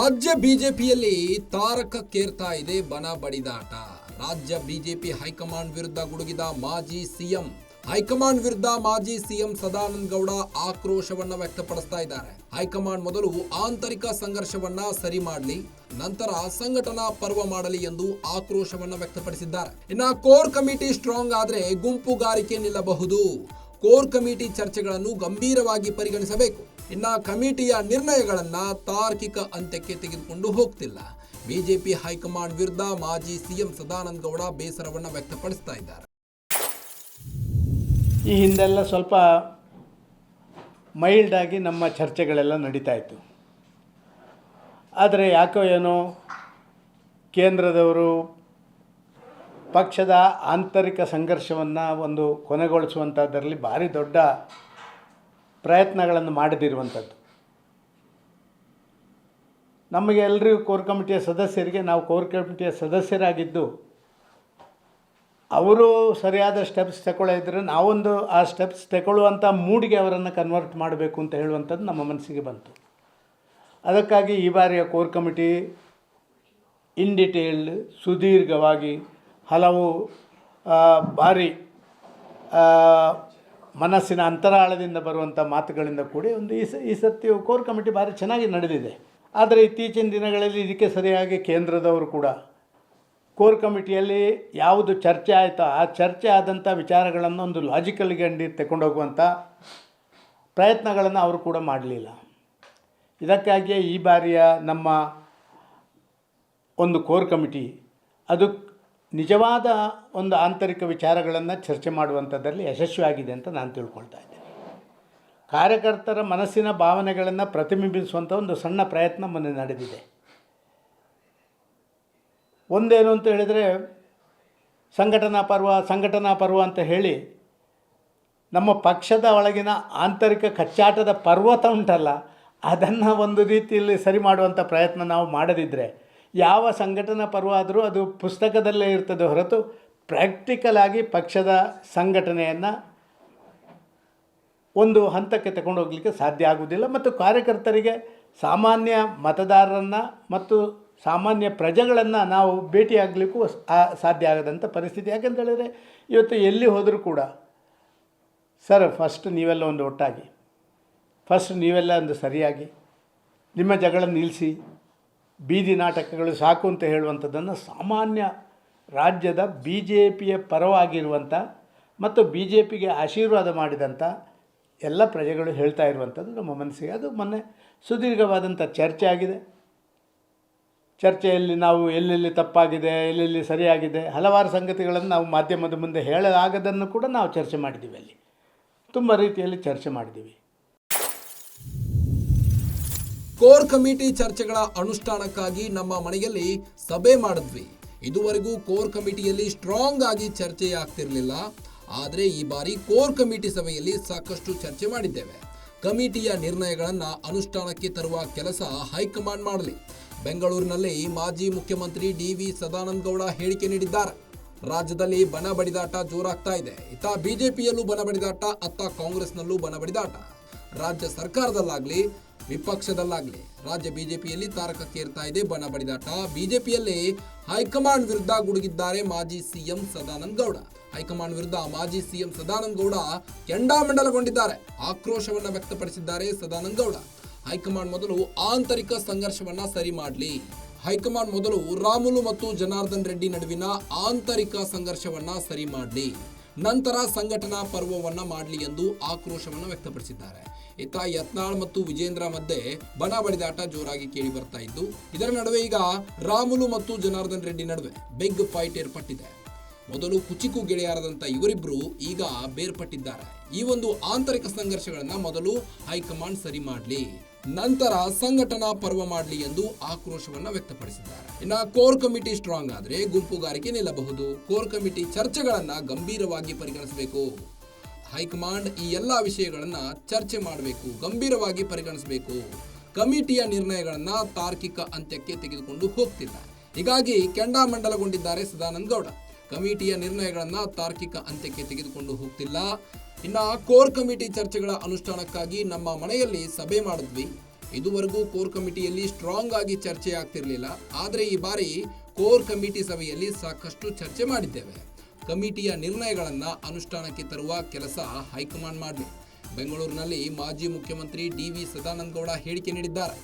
ರಾಜ್ಯ ಬಿಜೆಪಿಯಲ್ಲಿ ತಾರಕಕ್ಕೇರ್ತಾ ಇದೆ ಬನ ಬಡಿದಾಟ. ರಾಜ್ಯ ಬಿಜೆಪಿ ಹೈಕಮಾಂಡ್ ವಿರುದ್ಧ ಗುಡುಗಿದ ಮಾಜಿ ಸಿಎಂ. ಹೈಕಮಾಂಡ್ ವಿರುದ್ಧ ಮಾಜಿ ಸಿಎಂ ಸದಾನಂದ ಗೌಡ ಆಕ್ರೋಶವನ್ನ ವ್ಯಕ್ತಪಡಿಸ್ತಾ ಇದ್ದಾರೆ. ಹೈಕಮಾಂಡ್ ಮೊದಲು ಆಂತರಿಕ ಸಂಘರ್ಷವನ್ನ ಸರಿ ಮಾಡಲಿ, ನಂತರ ಸಂಘಟನಾ ಪರ್ವ ಮಾಡಲಿ ಎಂದು ಆಕ್ರೋಶವನ್ನ ವ್ಯಕ್ತಪಡಿಸಿದ್ದಾರೆ. ಇನ್ನ ಕೋರ್ ಕಮಿಟಿ ಸ್ಟ್ರಾಂಗ್ ಆದ್ರೆ ಗುಂಪುಗಾರಿಕೆ ನಿಲ್ಲಬಹುದು. ಕೋರ್ ಕಮಿಟಿ ಚರ್ಚೆಗಳನ್ನು ಗಂಭೀರವಾಗಿ ಪರಿಗಣಿಸಬೇಕು. ಇನ್ನ ಕಮಿಟಿಯ ನಿರ್ಣಯಗಳನ್ನ ತಾರ್ಕಿಕ ಅಂತ್ಯಕ್ಕೆ ತೆಗೆದುಕೊಂಡು ಹೋಗ್ತಿಲ್ಲ. ಬಿಜೆಪಿ ಹೈಕಮಾಂಡ್ ವಿರುದ್ಧ ಮಾಜಿ ಸಿಎಂ ಸದಾನಂದ ಗೌಡ ಬೇಸರವನ್ನು ವ್ಯಕ್ತಪಡಿಸ್ತಾ ಇದ್ದಾರೆ. ಈ ಹಿಂದೆಲ್ಲ ಸ್ವಲ್ಪ ಮೈಲ್ಡಾಗಿ ನಮ್ಮ ಚರ್ಚೆಗಳೆಲ್ಲ ನಡೀತಾ ಇತ್ತು. ಆದರೆ ಯಾಕೋ ಏನೋ ಕೇಂದ್ರದವರು ಪಕ್ಷದ ಆಂತರಿಕ ಸಂಘರ್ಷವನ್ನು ಒಂದು ಕೊನೆಗೊಳಿಸುವಂಥದ್ದರಲ್ಲಿ ಭಾರಿ ದೊಡ್ಡ ಪ್ರಯತ್ನಗಳನ್ನು ಮಾಡದಿರುವಂಥದ್ದು ನಮಗೆ ಎಲ್ಲರಿಗೂ ಕೋರ್ ಕಮಿಟಿಯ ಸದಸ್ಯರಿಗೆ, ನಾವು ಕೋರ್ ಕಮಿಟಿಯ ಸದಸ್ಯರಾಗಿದ್ದು, ಅವರು ಸರಿಯಾದ ಸ್ಟೆಪ್ಸ್ ತಗೊಳ್ಳಿದ್ರೆ ನಾವೊಂದು ಆ ಸ್ಟೆಪ್ಸ್ ತಗೊಳ್ಳುವಂಥ ಮೂಡಿಗೆ ಅವರನ್ನು ಕನ್ವರ್ಟ್ ಮಾಡಬೇಕು ಅಂತ ಹೇಳುವಂಥದ್ದು ನಮ್ಮ ಮನಸ್ಸಿಗೆ ಬಂತು. ಅದಕ್ಕಾಗಿ ಈ ಬಾರಿಯ ಕೋರ್ ಕಮಿಟಿ ಇನ್ ಡಿಟೇಲ್ಡ್ ಸುದೀರ್ಘವಾಗಿ ಹಲವು ಆ, ಮನಸ್ಸಿನ ಅಂತರಾಳದಿಂದ ಬರುವಂಥ ಮಾತುಗಳಿಂದ ಕೂಡಿ ಒಂದು ಈ ಸ ಈ ಸತಿ ಕೋರ್ ಕಮಿಟಿ ಭಾರಿ ಚೆನ್ನಾಗಿ ನಡೆದಿದೆ. ಆದರೆ ಇತ್ತೀಚಿನ ದಿನಗಳಲ್ಲಿ ಇದಕ್ಕೆ ಸರಿಯಾಗಿ ಕೇಂದ್ರದವರು ಕೂಡ ಕೋರ್ ಕಮಿಟಿಯಲ್ಲಿ ಯಾವುದು ಚರ್ಚೆ ಆಯಿತೋ ಆ ಚರ್ಚೆ ಆದಂಥ ವಿಚಾರಗಳನ್ನು ಒಂದು ಲಾಜಿಕಲ್ಗೆ ಅಂಡಿ ತಗೊಂಡೋಗುವಂಥ ಪ್ರಯತ್ನಗಳನ್ನು ಅವರು ಕೂಡ ಮಾಡಲಿಲ್ಲ. ಇದಕ್ಕಾಗಿಯೇ ಈ ಬಾರಿಯ ನಮ್ಮ ಒಂದು ಕೋರ್ ಕಮಿಟಿ ಅದು ನಿಜವಾದ ಒಂದು ಆಂತರಿಕ ವಿಚಾರಗಳನ್ನು ಚರ್ಚೆ ಮಾಡುವಂಥದ್ದಲ್ಲಿ ಯಶಸ್ವಿಯಾಗಿದೆ ಅಂತ ನಾನು ತಿಳ್ಕೊಳ್ತಾ ಇದ್ದೇನೆ. ಕಾರ್ಯಕರ್ತರ ಮನಸ್ಸಿನ ಭಾವನೆಗಳನ್ನು ಪ್ರತಿಬಿಂಬಿಸುವಂಥ ಒಂದು ಸಣ್ಣ ಪ್ರಯತ್ನ ಮೊನ್ನೆ ನಡೆದಿದೆ. ಒಂದೇನು ಅಂತ ಹೇಳಿದರೆ, ಸಂಘಟನಾ ಪರ್ವ ಸಂಘಟನಾ ಪರ್ವ ಅಂತ ಹೇಳಿ ನಮ್ಮ ಪಕ್ಷದ ಒಳಗಿನ ಆಂತರಿಕ ಕಚ್ಚಾಟದ ಪರ್ವತ ಉಂಟಲ್ಲ, ಅದನ್ನು ಒಂದು ರೀತಿಯಲ್ಲಿ ಸರಿ ಮಾಡುವಂಥ ಪ್ರಯತ್ನ ನಾವು ಮಾಡದಿದ್ದರೆ ಯಾವ ಸಂಘಟನಾ ಪರ್ವ ಆದರೂ ಅದು ಪುಸ್ತಕದಲ್ಲೇ ಇರ್ತದೆ ಹೊರತು ಪ್ರಾಕ್ಟಿಕಲ್ ಆಗಿ ಪಕ್ಷದ ಸಂಘಟನೆಯನ್ನು ಒಂದು ಹಂತಕ್ಕೆ ತಗೊಂಡು ಹೋಗಲಿಕ್ಕೆ ಸಾಧ್ಯ ಆಗುವುದಿಲ್ಲ ಮತ್ತು ಕಾರ್ಯಕರ್ತರಿಗೆ ಸಾಮಾನ್ಯ ಮತದಾರರನ್ನು ಮತ್ತು ಸಾಮಾನ್ಯ ಪ್ರಜೆಗಳನ್ನು ನಾವು ಭೇಟಿಯಾಗಲಿಕ್ಕೂ ಸಾಧ್ಯ ಆಗದಂಥ ಪರಿಸ್ಥಿತಿ. ಯಾಕೆಂತ ಹೇಳಿದರೆ ಇವತ್ತು ಎಲ್ಲಿ ಹೋದರೂ ಕೂಡ, ಸರ್ ಫಸ್ಟ್ ನೀವೆಲ್ಲ ಒಂದು ಒಟ್ಟಾಗಿ ಫಸ್ಟ್ ನೀವೆಲ್ಲ ಒಂದು ಸರಿಯಾಗಿ, ನಿಮ್ಮ ಜಗಳ ನಿಲ್ಲಿಸಿ ಬೀದಿ ನಾಟಕಗಳು ಸಾಕು ಅಂತ ಹೇಳುವಂಥದ್ದನ್ನು ಸಾಮಾನ್ಯ ರಾಜ್ಯದ ಬಿ ಜೆ ಪಿಯ ಪರವಾಗಿರುವಂಥ ಮತ್ತು ಬಿ ಜೆ ಪಿಗೆ ಆಶೀರ್ವಾದ ಮಾಡಿದಂಥ ಎಲ್ಲ ಪ್ರಜೆಗಳು ಹೇಳ್ತಾ ಇರುವಂಥದ್ದು ನಮ್ಮ ಮನಸ್ಸಿಗೆ. ಅದು ಮೊನ್ನೆ ಸುದೀರ್ಘವಾದಂಥ ಚರ್ಚೆ ಆಗಿದೆ. ಚರ್ಚೆಯಲ್ಲಿ ನಾವು ಎಲ್ಲೆಲ್ಲಿ ತಪ್ಪಾಗಿದೆ, ಎಲ್ಲೆಲ್ಲಿ ಸರಿಯಾಗಿದೆ, ಹಲವಾರು ಸಂಗತಿಗಳನ್ನು ನಾವು ಮಾಧ್ಯಮದ ಮುಂದೆ ಹೇಳಲಾಗದನ್ನು ಕೂಡ ನಾವು ಚರ್ಚೆ ಮಾಡಿದ್ದೀವಿ ಅಲ್ಲಿ. ತುಂಬ ರೀತಿಯಲ್ಲಿ ಚರ್ಚೆ ಮಾಡಿದ್ದೀವಿ. ಕೋರ್ ಕಮಿಟಿ ಚರ್ಚೆಗಳ ಅನುಷ್ಠಾನಕ್ಕಾಗಿ ನಮ್ಮ ಮನೆಯಲ್ಲಿ ಸಭೆ ಮಾಡಿದ್ವಿ. ಇದುವರೆಗೂ ಕೋರ್ ಕಮಿಟಿಯಲ್ಲಿ ಸ್ಟ್ರಾಂಗ್ ಆಗಿ ಚರ್ಚೆ ಆಗ್ತಿರಲಿಲ್ಲ. ಆದರೆ ಈ ಬಾರಿ ಕೋರ್ ಕಮಿಟಿ ಸಭೆಯಲ್ಲಿ ಸಾಕಷ್ಟು ಚರ್ಚೆ ಮಾಡಿದ್ದೇವೆ. ಕಮಿಟಿಯ ನಿರ್ಣಯಗಳನ್ನು ಅನುಷ್ಠಾನಕ್ಕೆ ತರುವ ಕೆಲಸ ಹೈಕಮಾಂಡ್ ಮಾಡಲಿ. ಬೆಂಗಳೂರಿನಲ್ಲಿ ಮಾಜಿ ಮುಖ್ಯಮಂತ್ರಿ ಡಿ ವಿ ಸದಾನಂದ ಗೌಡ ಹೇಳಿಕೆ ನೀಡಿದ್ದಾರೆ. ರಾಜ್ಯದಲ್ಲಿ ಬಣ ಬಡಿದಾಟ ಜೋರಾಗ್ತಾ ಇದೆ. ಇತ್ತ ಬಿಜೆಪಿಯಲ್ಲೂ ಬಣ ಬಡಿದಾಟ, ಅತ್ತ ಕಾಂಗ್ರೆಸ್ನಲ್ಲೂ ಬಣ ಬಡಿದಾಟ. ರಾಜ್ಯ ಸರ್ಕಾರದಲ್ಲಾಗ್ಲಿ, ವಿಪಕ್ಷದಲ್ಲಾಗ್ಲಿ, ರಾಜ್ಯ ಬಿಜೆಪಿಯಲ್ಲಿ ತಾರಕಕ್ಕೇರ್ತಾ ಇದೆ ಬಣ ಬಡಿದಾಟ. ಬಿಜೆಪಿಯಲ್ಲಿ ಹೈಕಮಾಂಡ್ ವಿರುದ್ಧ ಗುಡುಗಿದ್ದಾರೆ ಮಾಜಿ ಸಿಎಂ ಸದಾನಂದ ಗೌಡ ಹೈಕಮಾಂಡ್ ವಿರುದ್ಧ ಮಾಜಿ ಸಿಎಂ ಸದಾನಂದ ಗೌಡ ಕೆಂಡಾಮಂಡಲಗೊಂಡಿದ್ದಾರೆ. ಆಕ್ರೋಶವನ್ನು ವ್ಯಕ್ತಪಡಿಸಿದ್ದಾರೆ ಸದಾನಂದ ಗೌಡ ಹೈಕಮಾಂಡ್ ಮೊದಲು ಆಂತರಿಕ ಸಂಘರ್ಷವನ್ನ ಸರಿ ಮಾಡಲಿ. ಹೈಕಮಾಂಡ್ ಮೊದಲು ರಾಮುಲು ಮತ್ತು ಜನಾರ್ದನ್ ರೆಡ್ಡಿ ನಡುವಿನ ಆಂತರಿಕ ಸಂಘರ್ಷವನ್ನ ಸರಿ ಮಾಡಲಿ. ನಂತರ ಸಂಘಟನಾ ಪರ್ವವನ್ನ ಮಾಡಲಿ ಎಂದು ಆಕ್ರೋಶವನ್ನು ವ್ಯಕ್ತಪಡಿಸಿದ್ದಾರೆ. ಇತ್ತ ಯತ್ನಾಳ್ ಮತ್ತು ವಿಜೇಂದ್ರ ಮಧ್ಯೆ ಬಣ ಬಡಿದಾಟ ಜೋರಾಗಿ ಕೇಳಿ ಬರ್ತಾ ಇದ್ದು, ಇದರ ನಡುವೆ ಈಗ ರಾಮುಲು ಮತ್ತು ಜನಾರ್ದನ್ ರೆಡ್ಡಿ ನಡುವೆ ಬಿಗ್ ಫೈಟ್ ಏರ್ಪಟ್ಟಿದೆ. ಮೊದಲು ಕುಚಿಕು ಗೆಳೆಯರಾದಂಥ ಇವರಿಬ್ರು ಈಗ ಬೇರ್ಪಟ್ಟಿದ್ದಾರೆ. ಈ ಒಂದು ಆಂತರಿಕ ಸಂಘರ್ಷಗಳನ್ನ ಮೊದಲು ಹೈಕಮಾಂಡ್ ಸರಿ ಮಾಡಲಿ, ನಂತರ ಸಂಘಟನಾ ಪರ್ವ ಮಾಡಲಿ ಎಂದು ಆಕ್ರೋಶವನ್ನ ವ್ಯಕ್ತಪಡಿಸಿದ್ದಾರೆ. ಇನ್ನ ಕೋರ್ ಕಮಿಟಿ ಸ್ಟ್ರಾಂಗ್ ಆದ್ರೆ ಗುಂಪುಗಾರಿಕೆ ನಿಲ್ಲಬಹುದು. ಕೋರ್ ಕಮಿಟಿ ಚರ್ಚೆಗಳನ್ನ ಗಂಭೀರವಾಗಿ ಪರಿಗಣಿಸಬೇಕು. ಹೈಕಮಾಂಡ್ ಈ ಎಲ್ಲ ವಿಷಯಗಳನ್ನು ಚರ್ಚೆ ಮಾಡಬೇಕು, ಗಂಭೀರವಾಗಿ ಪರಿಗಣಿಸಬೇಕು. ಕಮಿಟಿಯ ನಿರ್ಣಯಗಳನ್ನು ತಾರ್ಕಿಕ ಅಂತ್ಯಕ್ಕೆ ತೆಗೆದುಕೊಂಡು ಹೋಗ್ತಿಲ್ಲ. ಹೀಗಾಗಿ ಕೆಂಡಾಮಂಡಲಗೊಂಡಿದ್ದಾರೆ ಸದಾನಂದ ಗೌಡ. ಕಮಿಟಿಯ ನಿರ್ಣಯಗಳನ್ನು ತಾರ್ಕಿಕ ಅಂತ್ಯಕ್ಕೆ ತೆಗೆದುಕೊಂಡು ಹೋಗ್ತಿಲ್ಲ. ಇನ್ನ ಕೋರ್ ಕಮಿಟಿ ಚರ್ಚೆಗಳ ಅನುಷ್ಠಾನಕ್ಕಾಗಿ ನಮ್ಮ ಮನೆಯಲ್ಲಿ ಸಭೆ ಮಾಡಿದ್ವಿ. ಇದುವರೆಗೂ ಕೋರ್ ಕಮಿಟಿಯಲ್ಲಿ ಸ್ಟ್ರಾಂಗ್ ಆಗಿ ಚರ್ಚೆ ಆಗ್ತಿರಲಿಲ್ಲ. ಆದರೆ ಈ ಬಾರಿ ಕೋರ್ ಕಮಿಟಿ ಸಭೆಯಲ್ಲಿ ಸಾಕಷ್ಟು ಚರ್ಚೆ ಮಾಡಿದ್ದೇವೆ. ಕಮಿಟಿಯ ನಿರ್ಣಯಗಳನ್ನು ಅನುಷ್ಠಾನಕ್ಕೆ ತರುವ ಕೆಲಸ ಹೈಕಮಾಂಡ್ ಮಾಡಲಿ. ಬೆಂಗಳೂರಿನಲ್ಲಿ ಮಾಜಿ ಮುಖ್ಯಮಂತ್ರಿ ಡಿ ವಿ ಸದಾನಂದ ಗೌಡ ಹೇಳಿಕೆ ನೀಡಿದ್ದಾರೆ.